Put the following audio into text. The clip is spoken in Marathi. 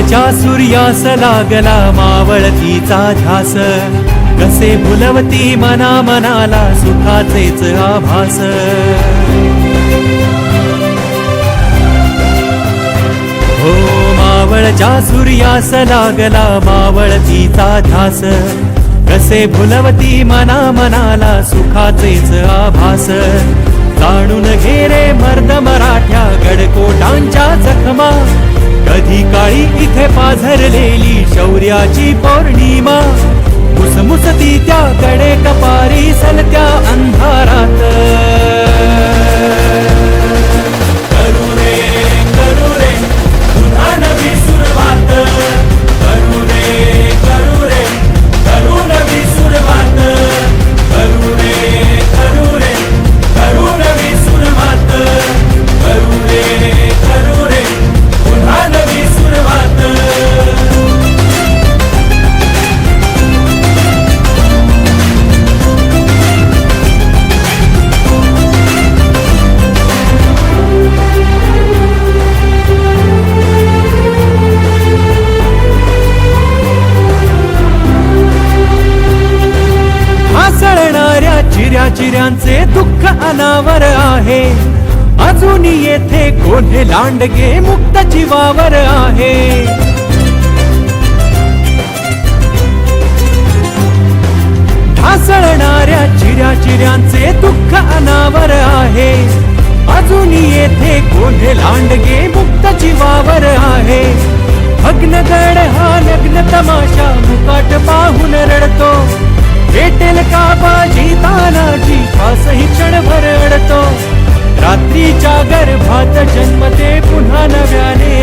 मावळच्या सूर्यास लागला मावळतीचा ध्यास. कसे भुलवती मना मनाला सुखाचेच आभास. हो मावळच्या सूर्यास लागला मावळतीचा ध्यास. कसे भुलवती मना मनाला सुखाचेच आभास. जाणून घेरे मर्द मराठ्या गडकोटांच्या जखमा. कधी काळी इथे पाझरलेली शौर्याची पौर्णिमा मुसमुसती त्या कडे कपारी चिऱ्या दुःख अनावर आहे. अजून येथे कोणे लांडगे मुक्त जीवावर आहे. ढासळणाऱ्या चिऱ्या चिऱ्यांचे दुःख अनावर आहे. अजून येथे कोणे लांडगे मुक्त जीवावर आहे. भग्नगड हा लग्न तमाशा मुकाट पाहून रडतो. भेटेल का बाजी तानाजी? श्वासही क्षणभर अडतो. रात्रीच्या गर्भात जन्मते पुन्हा नव्याने.